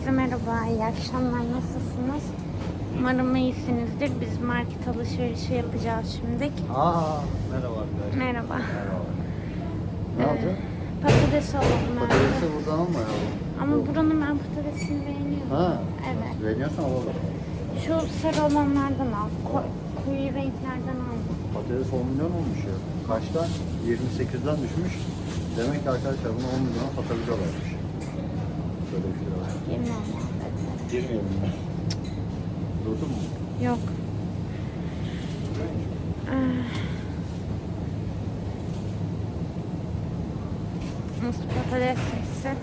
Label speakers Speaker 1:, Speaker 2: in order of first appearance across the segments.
Speaker 1: Herkese merhaba, iyi akşamlar. Nasılsınız? Umarım iyisinizdir. Biz market alışverişi yapacağız şimdi.
Speaker 2: Aa, merhaba arkadaşlar.
Speaker 1: Merhaba.
Speaker 2: Merhaba. Ne
Speaker 1: Ee,
Speaker 2: yapacağız?
Speaker 1: Patates alalım.
Speaker 2: Patatesi buradan almayalım.
Speaker 1: Ama buranın ben patatesini beğeniyorum.
Speaker 2: Ha.
Speaker 1: Evet.
Speaker 2: Beğeniyorsan alalım.
Speaker 1: Şu sarı olanlardan al. Ko- koyu renklerden alma.
Speaker 2: Patates 10 milyon olmuş ya. Kaçtan? 28'den düşmüş. Demek ki arkadaşlar bunu 10 milyona satabiliyorlarmış. Böyle bir şey var. Durdun mu?
Speaker 1: Yok. Ah. Nasıl patates sesi?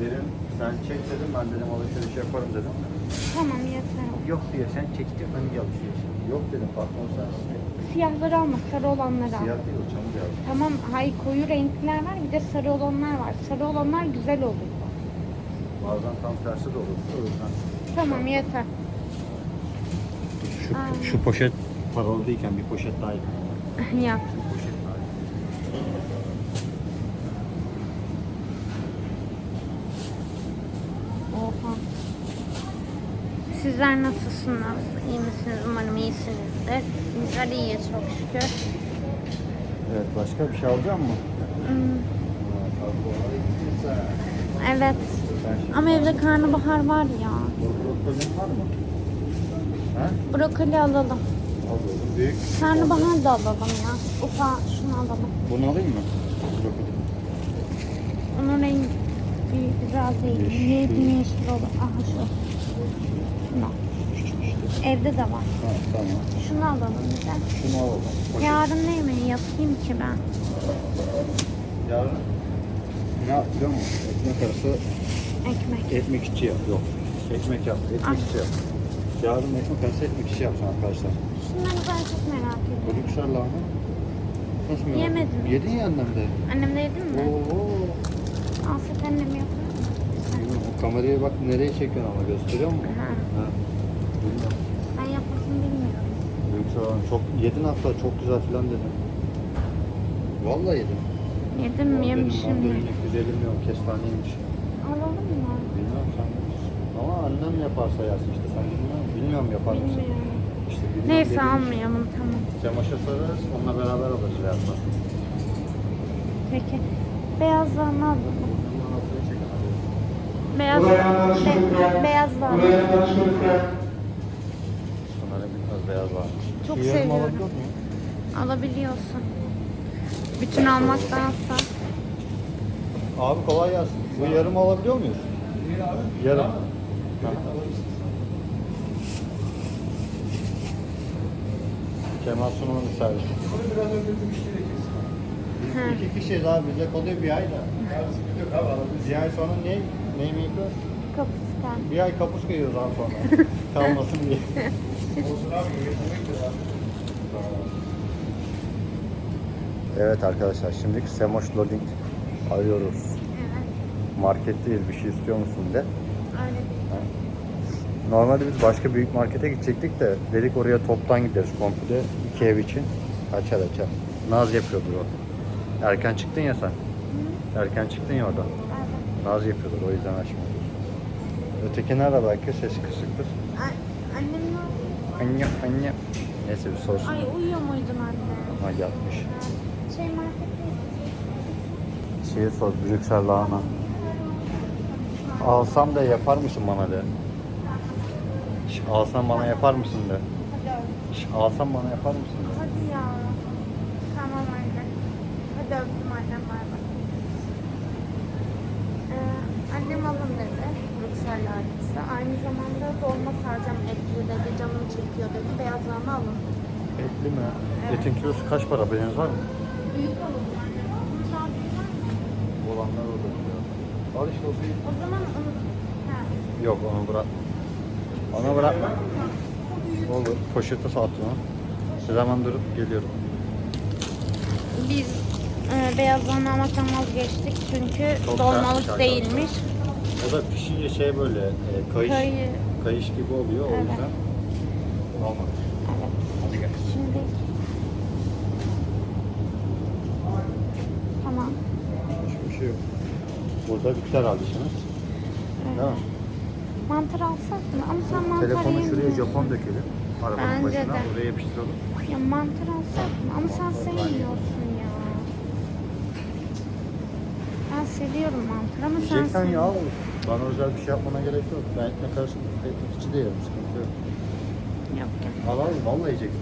Speaker 2: Derin sen çek dedim ben dedim alışveriş yaparım dedim.
Speaker 1: Tamam yeter.
Speaker 2: Yok diye sen çekti hangi alışveriş? Yok dedim patron sen.
Speaker 1: Siyahları alma, sarı olanları al.
Speaker 2: Siyah değil o çamur.
Speaker 1: Tamam, hayır koyu renkler var, bir de sarı olanlar var. Sarı olanlar güzel olur.
Speaker 2: Bazen tam tersi de olur. O yüzden.
Speaker 1: Tamam, yeter.
Speaker 2: Şu,
Speaker 1: Aa.
Speaker 2: şu poşet paralı değilken bir poşet daha iyi.
Speaker 1: Yap.
Speaker 2: Bir poşet daha iyi.
Speaker 1: Oha. Sizler nasılsınız? İyi misiniz? Umarım iyisinizdir. Bizler iyiyiz çok şükür.
Speaker 2: Evet başka bir şey alacak mı?
Speaker 1: Hmm, evet. Ama evde karnabahar var ya.
Speaker 2: Brokolin var mı? He?
Speaker 1: Brokoli alalım.
Speaker 2: Alıyorum. Büyük.
Speaker 1: Karnabahar da alalım ya. Ufa şunu alalım.
Speaker 2: Bunu alayım mı? Brokoli.
Speaker 1: Onun rengi güzel değil.
Speaker 2: Yeşil.
Speaker 1: Yeşil olur. Aha şu.
Speaker 2: İşte.
Speaker 1: Evde de var.
Speaker 2: Ha, tamam.
Speaker 1: Şunu alalım bir de.
Speaker 2: Şunu alalım. Poşet.
Speaker 1: Yarın ne yemeği yapayım ki ben?
Speaker 2: Yarın ne yap biliyor musun? Ekmek arası
Speaker 1: Ekmek.
Speaker 2: ekmek içi yap. Yok. Ekmek yap. Ekmek
Speaker 1: Ay.
Speaker 2: içi yap. Yarın ekmek arası ekmek içi yapacağım arkadaşlar.
Speaker 1: Şunları ben çok merak ediyorum.
Speaker 2: Brüksel lahana. Nasıl merak
Speaker 1: Yemedim.
Speaker 2: Yedin ya annem de.
Speaker 1: Annem de yedin mi?
Speaker 2: Oo.
Speaker 1: Afet annem mı?
Speaker 2: O kameraya bak nereye çekiyorsun ama gösteriyor musun?
Speaker 1: Ha.
Speaker 2: Ha. Bilmiyorum.
Speaker 1: Ben yapmasını bilmiyorum.
Speaker 2: Lahana çok yedin hatta çok güzel filan dedin. Vallahi yedim.
Speaker 1: Yedim mi
Speaker 2: Dedim,
Speaker 1: yemişim mi?
Speaker 2: mandalina güzelim yok kestaneymiş.
Speaker 1: Alalım mı?
Speaker 2: Bilmiyorum sen. Ama annem yaparsa yersin işte sen bilmiyorum. Bilmiyorum yapar mısın?
Speaker 1: Bilmiyorum.
Speaker 2: İşte bilmiyorum
Speaker 1: Neyse
Speaker 2: dediğin için.
Speaker 1: almayalım tamam.
Speaker 2: Çamaşır sararız onunla beraber alırız birazdan.
Speaker 1: Peki. Beyazlarını alalım.
Speaker 2: Bunun altını çekin hadi.
Speaker 1: Beyaz, be, beyazlar.
Speaker 2: Bunların biraz beyaz var.
Speaker 1: Çok
Speaker 2: yarım
Speaker 1: seviyorum.
Speaker 2: alabiliyor muyum?
Speaker 1: Alabiliyorsun. Bütün almaktansa.
Speaker 2: Abi kolay gelsin. Bu yarım alabiliyor muyuz? Yarım. Ha. Kemal Sunal'ın bir servisi.
Speaker 1: Hı.
Speaker 2: Biz iki kişiyiz abi. Bize kalıyor bir ay da. Bir ay sonra ne? Ne mi yapıyoruz?
Speaker 1: Kapıskan.
Speaker 2: Bir ay kapuska yiyoruz abi sonra. Kalmasın diye. Evet arkadaşlar şimdi Semoş Loading arıyoruz.
Speaker 1: Evet.
Speaker 2: Marketteyiz bir şey istiyor musun de.
Speaker 1: Öyle değil.
Speaker 2: Normalde biz başka büyük markete gidecektik de dedik oraya toptan gideriz komple iki ev için. Açar açar. Naz yapıyordur o. Erken çıktın ya sen. Erken çıktın ya oradan.
Speaker 1: Evet.
Speaker 2: Naz yapıyordur o yüzden açmıyordur. Öteki nerede belki sesi kısıktır.
Speaker 1: Annem ne?
Speaker 2: Anne anne. Neyse bir sorsun.
Speaker 1: Ay uyuyor muydun anne?
Speaker 2: Ha yatmış.
Speaker 1: Marketteyiz.
Speaker 2: Şeyi sor Brüksel lahana. Alsam da yapar mısın bana de. Şş, alsam bana yapar mısın de. Şş, alsam bana yapar mısın de.
Speaker 1: Hadi ya. Tamam anne. Hadi öptüm annem bay bay. Ee, annem alın dedi. Brüksel lahanası. Aynı zamanda dolma saracağım etli dedi. Canım çekiyor dedi. Beyazlarını alın.
Speaker 2: Etli mi?
Speaker 1: Evet.
Speaker 2: Etin kilosu kaç para beğeniz var mı?
Speaker 1: Büyük alın anne. Bunun daha büyük var mı?
Speaker 2: Olanlar orada diyor. Al işte o büyük.
Speaker 1: O zaman onu... Ha.
Speaker 2: Yok onu bırak. Ona bırakma. Olur. Poşete sattın onu. Siz hemen durup geliyorum.
Speaker 1: Biz e, beyazlarını almaktan vazgeçtik çünkü
Speaker 2: Çok
Speaker 1: dolmalık
Speaker 2: sertmiş
Speaker 1: değilmiş.
Speaker 2: O da pişince şey böyle e, kayış,
Speaker 1: Kayı-
Speaker 2: kayış gibi oluyor o
Speaker 1: Evet.
Speaker 2: yüzden. Alma.
Speaker 1: Evet.
Speaker 2: Hadi gel.
Speaker 1: Şimdi tamam.
Speaker 2: Hiçbir şey yok. Burada bitti herhalde işimiz.
Speaker 1: Evet.
Speaker 2: Değil mi?
Speaker 1: Mantar alsak mı? Ama sen mantar
Speaker 2: Telefonu şuraya. Japon dökelim. Arabanın
Speaker 1: Bence
Speaker 2: başına
Speaker 1: de.
Speaker 2: oraya yapıştıralım.
Speaker 1: Ya mantar alsak mı? Ama sen sevmiyorsun ya. Ben seviyorum mantar ama sen
Speaker 2: Yiyeceksen ya al. Bana özel bir şey yapmana gerek yok. Ben ekmek arası ekmek içi de yerim. Sıkıntı yok.
Speaker 1: Yok yok.
Speaker 2: Al al. Vallahi yiyeceksin.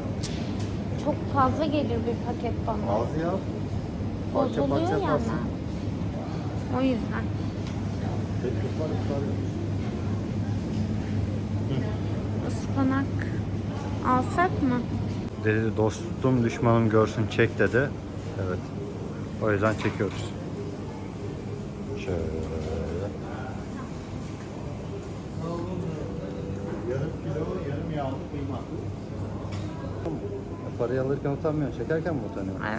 Speaker 1: Çok fazla gelir bir paket bana.
Speaker 2: Az ya. Parça
Speaker 1: Bozuluyor
Speaker 2: parça
Speaker 1: ya
Speaker 2: yaparsın.
Speaker 1: O yüzden. Ispanak alsak mı?
Speaker 2: Dedi dostum düşmanım görsün çek dedi. Evet. O yüzden çekiyoruz. Şöyle. Yarım kilo yarım yağlı kıyma. Parayı alırken utanmıyorsun. Çekerken mi utanıyorsun?
Speaker 1: Evet.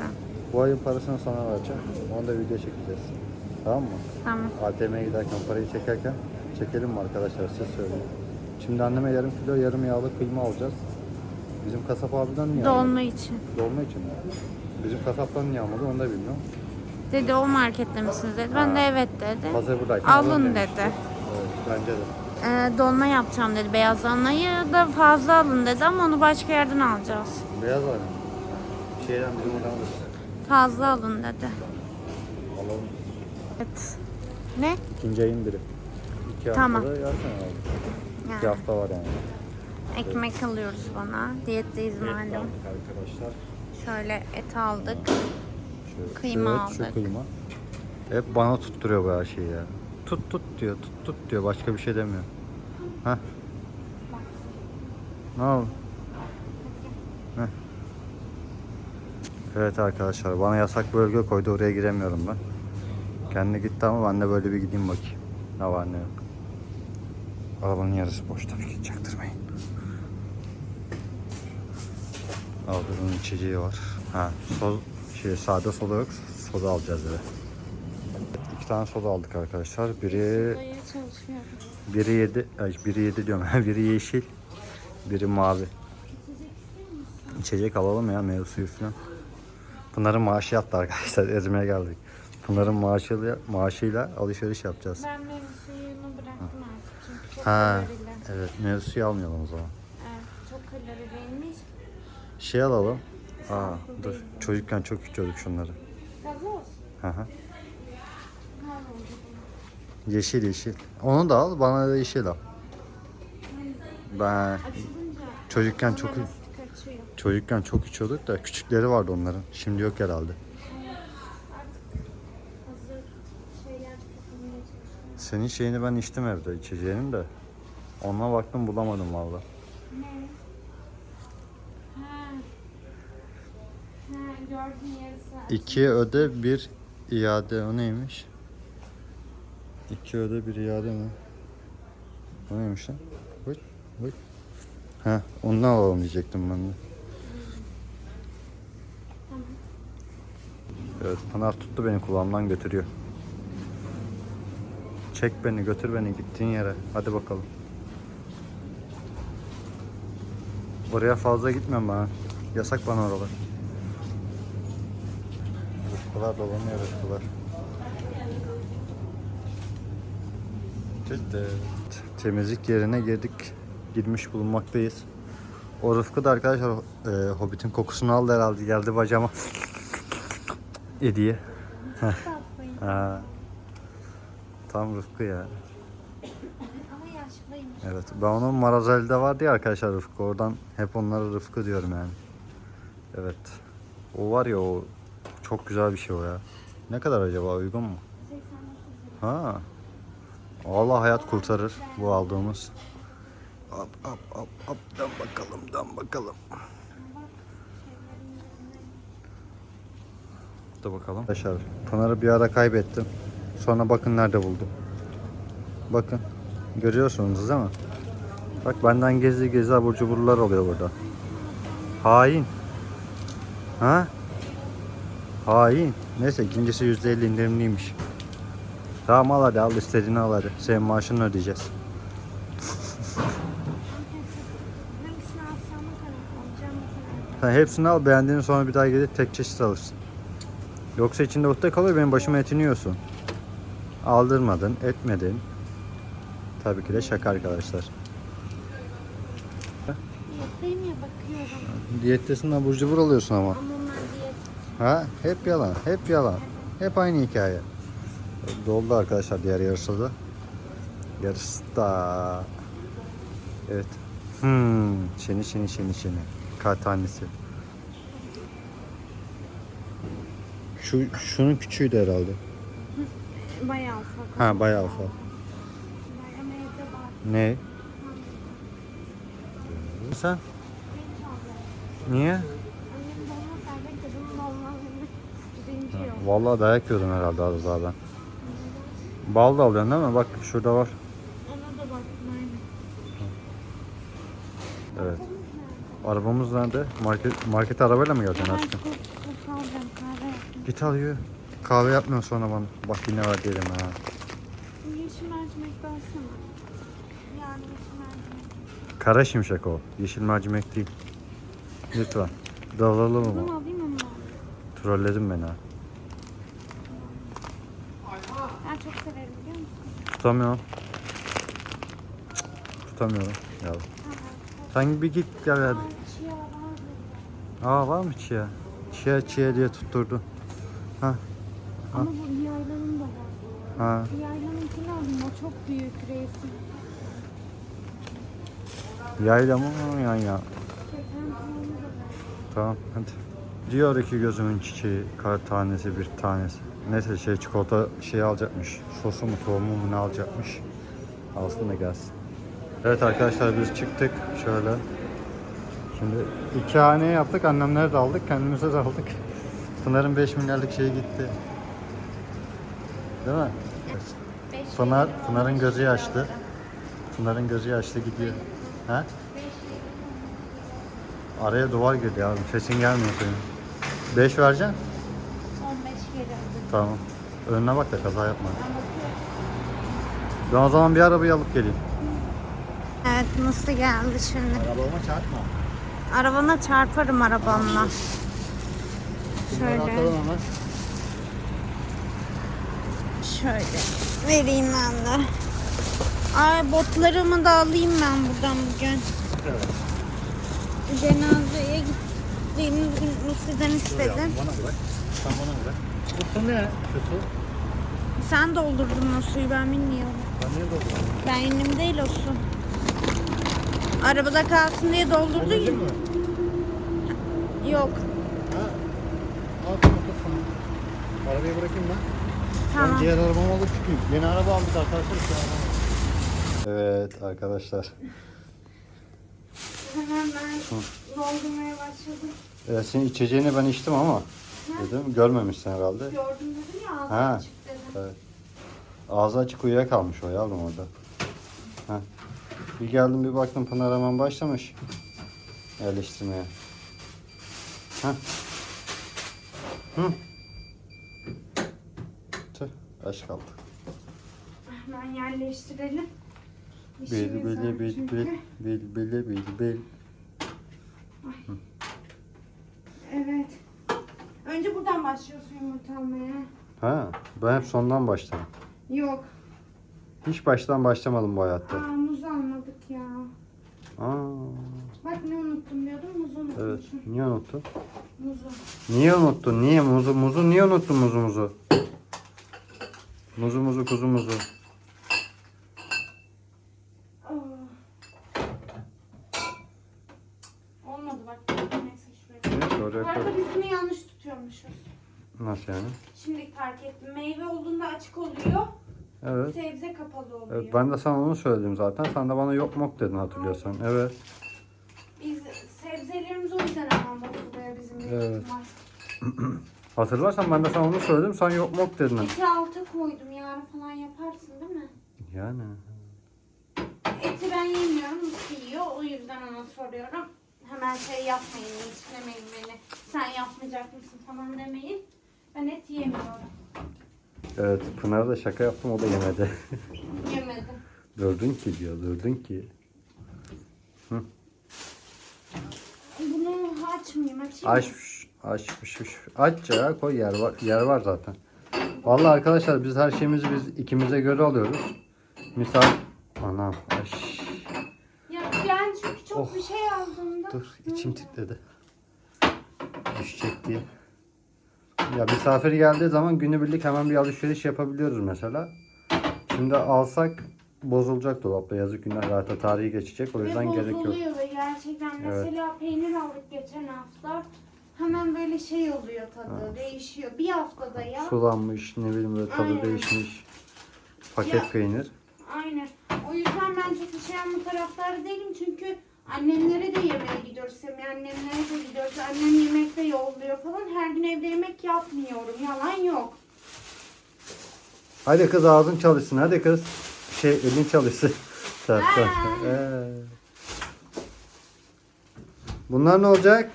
Speaker 2: Bu ayın parasını sana vereceğim. Onu da video çekeceğiz. Tamam mı?
Speaker 1: Tamam.
Speaker 2: ATM'ye giderken parayı çekerken çekelim mi arkadaşlar siz söyleyin. Şimdi anneme yarım kilo yarım yağlı kıyma alacağız. Bizim kasap abiden niye almadı?
Speaker 1: Dolma için.
Speaker 2: Dolma için mi? Bizim kasaptan niye almadı onu da bilmiyorum.
Speaker 1: Dedi o markette misiniz dedi. Ben de evet dedi.
Speaker 2: Hazır buradayken
Speaker 1: Alın
Speaker 2: demişti.
Speaker 1: dedi.
Speaker 2: Evet bence de.
Speaker 1: Ee, dolma yapacağım dedi. Beyaz lahanayı da fazla alın dedi ama onu başka yerden alacağız.
Speaker 2: Beyaz var. Şeyden bizim oradan alırız.
Speaker 1: Fazla alın dedi.
Speaker 2: Alalım.
Speaker 1: Evet. Ne?
Speaker 2: İkinci ayın biri. İki
Speaker 1: Tamam.
Speaker 2: haftada yersen. İki
Speaker 1: Yani.
Speaker 2: hafta var yani.
Speaker 1: Ekmek alıyoruz bana. Diyetteyiz
Speaker 2: Evet,
Speaker 1: malum.
Speaker 2: aldık arkadaşlar.
Speaker 1: Şöyle et aldık.
Speaker 2: Şu,
Speaker 1: Kıyma
Speaker 2: şu et, şu
Speaker 1: aldık.
Speaker 2: kıyma. Hep bana tutturuyor bu her şeyi ya. Tut tut diyor, tut tut diyor. Başka bir şey demiyor. Heh. Ne oldu? Heh. Evet arkadaşlar bana yasak bölge koydu oraya giremiyorum ben. Kendi gitti ama ben de böyle bir gideyim bakayım. Ne var ne yok. Arabanın yarısı boş tabii ki çaktırmayın. Bunun içeceği var. Ha, soz, şey, sade soda yok. Soda alacağız eve. İki tane soda aldık arkadaşlar. Biri biri yedi, ay biri yedi diyorum. biri yeşil, biri mavi. İçecek alalım ya meyve suyu falan. Pınar'ın maaşı yattı arkadaşlar. Ezmeye geldik. Pınar'ın maaşıyla, maaşıyla alışveriş yapacağız.
Speaker 1: Ben meyve suyunu bıraktım artık çünkü çok
Speaker 2: Ha,
Speaker 1: kalorili.
Speaker 2: evet meyve suyu almayalım o zaman.
Speaker 1: Evet, çok kaloriliymiş.
Speaker 2: Şey alalım. Aa, dur. Çocukken çok içiyorduk şunları.
Speaker 1: Gazoz.
Speaker 2: Hı hı. Yeşil yeşil. Onu da al, bana da yeşil al. Ben
Speaker 1: Açılınca
Speaker 2: çocukken çok
Speaker 1: çok kaçıyor.
Speaker 2: çocukken çok içiyorduk da küçükleri vardı onların. Şimdi yok herhalde. Senin şeyini ben içtim evde içeceğinin de. Ona baktım bulamadım valla.
Speaker 1: Ne? Ha. Ha, gördüm yarısı.
Speaker 2: İki öde bir iade o neymiş? İki öde bir iade mi? O neymiş lan? Buyur, buyur. Ha, ondan alalım diyecektim ben de. Evet, Pınar tuttu beni kulağımdan götürüyor. Çek beni, götür beni gittiğin yere. Hadi bakalım. Oraya fazla gitmem ben. Yasak bana oralar. Rıfkılar dolanıyor rıfkılar. Temizlik yerine girdik. Girmiş bulunmaktayız. O Rıfkı da arkadaşlar e, Hobbit'in kokusunu aldı herhalde. Geldi bacama. Hediye. Tam Rıfkı ya.
Speaker 1: Ama yaşlıymış.
Speaker 2: Evet. Ben onun Marazeli'de vardı ya arkadaşlar Rıfkı. Oradan hep onlara Rıfkı diyorum yani. Evet. O var ya o çok güzel bir şey o ya. Ne kadar acaba uygun mu?
Speaker 1: 89
Speaker 2: Ha. Allah hayat kurtarır bu aldığımız. Hop hop hop hop dan bakalım dan bakalım. Da bakalım. Arkadaşlar Pınar'ı bir ara kaybettim. Sonra bakın nerede buldum. Bakın. Görüyorsunuz değil mi? Bak benden gizli gizli abur cuburlar oluyor burada. Hain. Ha? Hain. Neyse ikincisi %50 indirimliymiş. Tamam al hadi al istediğini al hadi. Senin maaşını ödeyeceğiz. Sen hepsini al beğendiğini sonra bir daha gelip tek çeşit alırsın. Yoksa içinde ıhta kalıyor benim başıma etini yiyorsun. Aldırmadın, etmedin. Tabii ki de şaka arkadaşlar.
Speaker 1: Diyetteyim ya bakıyorum.
Speaker 2: Diyettesin abur cubur alıyorsun ama.
Speaker 1: Ama diyet.
Speaker 2: Ha? Hep yalan, hep yalan. Hep aynı hikaye. Doldu arkadaşlar diğer yarısı da. Yarısı da. Evet. Hmm. Şeni şeni şeni şeni. Kar tanesi. Şu şunun küçüğüydü herhalde.
Speaker 1: Bayağı ufak.
Speaker 2: Ha bayağı ufak. Ne? Sen? Niye? Vallahi dayak yiyordum herhalde az daha ben. Bal da alıyorsun değil mi? Bak şurada var.
Speaker 1: Ona da baktım aynı.
Speaker 2: Evet. Arabamız nerede? Market, markete arabayla mı geleceksin aşkım? Git al yürü. Kahve yapmıyorsun sonra bana. Bak yine var diyelim ha.
Speaker 1: Yeşil mercimek alsana. Yani yeşil mercimek.
Speaker 2: Kara şimşek o. Yeşil mercimek değil. Lütfen. Dalalım
Speaker 1: Bunu
Speaker 2: mı?
Speaker 1: alayım ama.
Speaker 2: Trolledin beni ha.
Speaker 1: Ben çok severim biliyor musun?
Speaker 2: Tutamıyorum. Cık, Tutamıyorum. Ya. Sen bir git gel hadi.
Speaker 1: Çiğ var.
Speaker 2: Aa var mı çiğ? Çiğ çiğ diye tutturdu. Ha
Speaker 1: Ama bu yaylanın da var.
Speaker 2: ha.
Speaker 1: Yaylanınkini alayım o çok büyük reisi.
Speaker 2: Yayla mı yan ya? Tamam hadi. Diyor iki gözümün çiçeği, kar tanesi bir tanesi. Neyse şey çikolata şey alacakmış. Sosu mu tohumu mu ne alacakmış. Alsın da gelsin. Evet arkadaşlar biz çıktık şöyle. Şimdi iki hane yaptık. Annemlere de aldık. Kendimize de aldık. Pınar'ın 5 milyarlık şeyi gitti. Değil mi? Pınar, Pınar'ın gözü
Speaker 1: ya.
Speaker 2: yaşlı. Pınar'ın gözü yaşlı gidiyor. Ha? Araya duvar girdi yavrum. Sesin gelmiyor senin. 5 vereceksin?
Speaker 1: olmuş. 15 kere aldım.
Speaker 2: Tamam. Önüne bak da kaza yapma.
Speaker 1: Ben
Speaker 2: o zaman bir arabayı alıp geleyim.
Speaker 1: Evet nasıl geldi şimdi?
Speaker 2: Arabama çarpma.
Speaker 1: Arabana çarparım arabamla. Şöyle.
Speaker 2: hemen.
Speaker 1: Şöyle vereyim ben de. Ay botlarımı da alayım ben buradan bugün.
Speaker 2: Evet.
Speaker 1: Cenazeye gittiğimiz gün Rusya'dan istedim.
Speaker 2: Bana bırak. Sen bana bırak. Bu su ne? Şu su.
Speaker 1: Sen doldurdun o suyu ben bilmiyorum.
Speaker 2: Ben niye doldurdum?
Speaker 1: Benim değil o su. Arabada kalsın diye doldurdun ya. Yok.
Speaker 2: Ha. Al. Arabayı bırakayım ben. Ben
Speaker 1: Tamam.
Speaker 2: diğer arabamı alıp çıkayım. Yeni araba aldık arkadaşlar. şu. Evet arkadaşlar.
Speaker 1: Hemen ben doldurmaya başladım.
Speaker 2: Ee, senin içeceğini ben içtim ama dedim görmemişsin herhalde.
Speaker 1: Gördüm dedim ya ağzım
Speaker 2: Ha.
Speaker 1: açık dedim.
Speaker 2: Evet. Ağzı açık uyuyakalmış o yavrum orada. Heh. Bir geldim bir baktım Pınar hemen başlamış yerleştirmeye. Heh. Hı. Aç kaldı.
Speaker 1: Hemen yerleştirelim. Var
Speaker 2: bil bil
Speaker 1: çünkü.
Speaker 2: bil bil bil bil bil.
Speaker 1: Evet. Önce buradan başlıyorsun yumurta almaya.
Speaker 2: Ha, ben hep sondan başladım.
Speaker 1: Yok.
Speaker 2: Hiç baştan başlamadım bu hayatta.
Speaker 1: Aa muz almadık ya.
Speaker 2: Aa,
Speaker 1: Bak ne unuttum diyordum muzu unutmuşum.
Speaker 2: evet. Niye unuttun?
Speaker 1: Muzu.
Speaker 2: Niye unuttun? Niye muzu muzu niye unuttun muzu muzu? Muzu muzu kuzu muzu.
Speaker 1: Aa. Olmadı bak. Neyse şuraya.
Speaker 2: Neyse
Speaker 1: Bu
Speaker 2: oraya koy.
Speaker 1: arada biz bunu yanlış tutuyormuşuz.
Speaker 2: Nasıl yani?
Speaker 1: Şimdi fark ettim. Meyve olduğunda açık oluyor.
Speaker 2: Evet.
Speaker 1: Sebze kapalı oluyor.
Speaker 2: Evet ben de sana onu söyledim zaten. Sen de bana yok mok dedin hatırlıyorsan. Evet.
Speaker 1: Biz sebzelerimiz o yüzden hemen bozuluyor bizim büyük
Speaker 2: Evet.
Speaker 1: ihtimal.
Speaker 2: Hatırlarsan ben de sana onu söyledim. Sen yok mok dedin.
Speaker 1: Eti alta koydum. Yarın falan yaparsın değil mi?
Speaker 2: Yani.
Speaker 1: Eti ben yemiyorum. Musi yiyor. O yüzden ona soruyorum. Hemen şey yapmayın. Linçlemeyin beni. Sen yapmayacak mısın falan demeyin. Ben et yemiyorum.
Speaker 2: Evet Pınar'a da şaka yaptım o da yemedi.
Speaker 1: Yemedim.
Speaker 2: durdun ki diyor durdun ki.
Speaker 1: Bunu açmayayım. Açayım mı?
Speaker 2: Açmış, açmış. Aç ya koy yer var, yer var zaten. Vallahi arkadaşlar biz her şeyimizi biz ikimize göre alıyoruz. Misal Anam. Aş.
Speaker 1: Ya ben çünkü çok
Speaker 2: Oh.
Speaker 1: bir şey aldım da.
Speaker 2: Dur içim titredi. Düşecek diye. Ya misafir geldiği zaman günübirlik hemen bir alışveriş yapabiliyoruz mesela. Şimdi alsak bozulacak dolapta yazık günah zaten tarihi geçecek o yüzden
Speaker 1: Ve
Speaker 2: gerek yok.
Speaker 1: ve gerçekten
Speaker 2: Evet.
Speaker 1: mesela peynir aldık geçen hafta. Hemen böyle şey oluyor tadı, değişiyor. Bir haftada ya.
Speaker 2: Sulanmış ne bileyim böyle tadı
Speaker 1: Aynen.
Speaker 2: değişmiş. Paket
Speaker 1: Ya.
Speaker 2: peynir.
Speaker 1: Aynen. O yüzden ben çok şey alma taraftarı değilim çünkü annemlere de yemeğe gidiyoruz. Semih annemlere de gidiyoruz. Annem yemekte yolluyor falan. Her gün evde yemek yapmıyorum. Yalan yok.
Speaker 2: Hadi kız ağzın çalışsın hadi kız. Şey elin çalışsın. Ee. Bunlar ne olacak?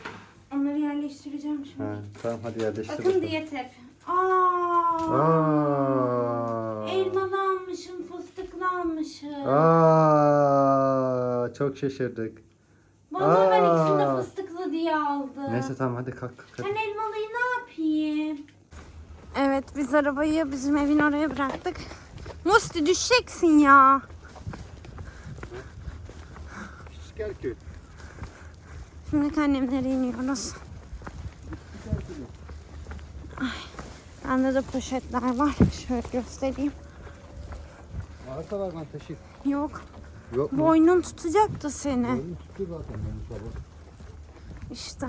Speaker 2: Ha, tamam hadi yerleştir.
Speaker 1: Bakın
Speaker 2: bakalım.
Speaker 1: diyet hep. Aa.
Speaker 2: Aa.
Speaker 1: Elmalı almışım, fıstıklı almışım.
Speaker 2: Aa, çok şaşırdık.
Speaker 1: Vallahi ben
Speaker 2: Aa.
Speaker 1: ikisini de fıstıklı diye aldım.
Speaker 2: Neyse tamam hadi kalk kalk.
Speaker 1: Ben elmalıyı ne yapayım? Evet biz arabayı bizim evin oraya bıraktık. Musti düşeceksin ya. Şimdi annemlere iniyoruz. Bende de poşetler var. Şöyle göstereyim.
Speaker 2: Varsa var ben taşıyayım.
Speaker 1: Yok.
Speaker 2: Yok mu?
Speaker 1: Boynun tutacak da seni.
Speaker 2: Boynum tuttu zaten benim sabah.
Speaker 1: İşte.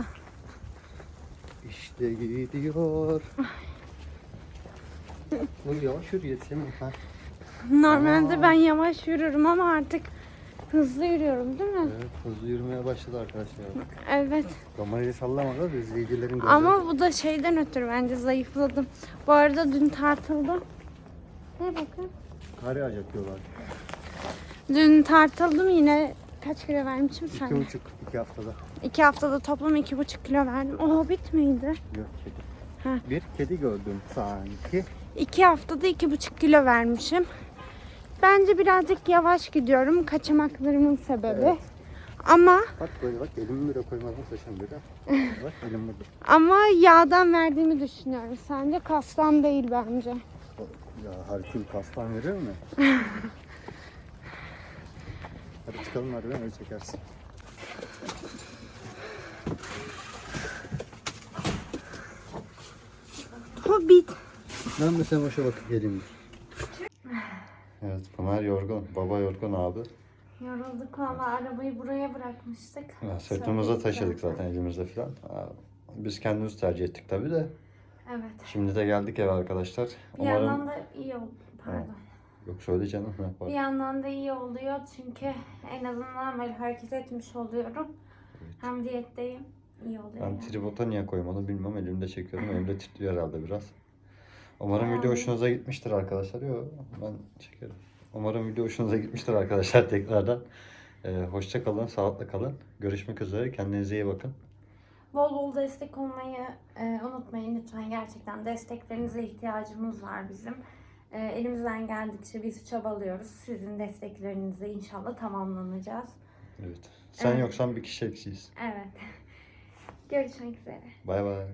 Speaker 2: İşte gidiyor. Dur yavaş yürü yetişemem.
Speaker 1: Normalde
Speaker 2: Aa.
Speaker 1: ben yavaş yürürüm ama artık hızlı yürüyorum değil mi?
Speaker 2: Evet hızlı yürümeye başladı arkadaşlar.
Speaker 1: Evet.
Speaker 2: Kamerayı sallamadı da izleyicilerin gözleri.
Speaker 1: Ama bu da şeyden ötürü bence zayıfladım. Bu arada dün tartıldım. Ne bakın.
Speaker 2: Kar yağacak diyorlar.
Speaker 1: Dün tartıldım yine kaç kilo vermişim
Speaker 2: İki
Speaker 1: sen?
Speaker 2: buçuk, iki haftada.
Speaker 1: İki haftada toplam iki buçuk kilo verdim. O hobbit miydi?
Speaker 2: Yok kedi.
Speaker 1: Ha.
Speaker 2: Bir kedi gördüm sanki.
Speaker 1: İki haftada iki buçuk kilo vermişim. Bence birazcık yavaş gidiyorum. Kaçamaklarımın sebebi.
Speaker 2: Evet.
Speaker 1: Ama
Speaker 2: Bak böyle bak elimi bile koymadım saçım böyle. bak elim burada.
Speaker 1: ama yağdan verdiğimi düşünüyorum. Sence kastan değil bence.
Speaker 2: Ya Herkül kastan verir mi? Hadi çıkalım hadi öyle çekersin.
Speaker 1: Hobbit.
Speaker 2: Ben de sen boşa bakıp geleyim. Evet Pınar yorgun. Baba yorgun abi.
Speaker 1: Yorulduk valla arabayı buraya bırakmıştık.
Speaker 2: Ya, sırtımıza taşıdık zaten elimizde falan. Aa, Biz kendimiz tercih ettik tabii de.
Speaker 1: Evet.
Speaker 2: Şimdi de geldik eve arkadaşlar.
Speaker 1: Bir
Speaker 2: Umarım...
Speaker 1: yandan da iyi oldu. Pardon.
Speaker 2: Yok söyle canım. Ha.
Speaker 1: Bir yandan da iyi oluyor çünkü en azından böyle hareket etmiş oluyorum. Hem diyetteyim. iyi oluyor.
Speaker 2: Ben
Speaker 1: yani.
Speaker 2: tribota niye koymadım bilmem. Elimde çekiyorum. Elimde titriyor herhalde biraz. Umarım video hoşunuza gitmiştir arkadaşlar. Yok ben çekerim. Umarım video hoşunuza gitmiştir arkadaşlar tekrardan. Ee, hoşça kalın, sağlıklı kalın. Görüşmek üzere. Kendinize iyi bakın.
Speaker 1: Bol bol destek olmayı e, unutmayın lütfen. Gerçekten desteklerinize ihtiyacımız var bizim. E, elimizden geldikçe biz çabalıyoruz. Sizin desteklerinizle inşallah tamamlanacağız.
Speaker 2: Evet. Sen
Speaker 1: Evet.
Speaker 2: yoksan bir kişi eksiyiz.
Speaker 1: Evet. Görüşmek üzere.
Speaker 2: Bay bay.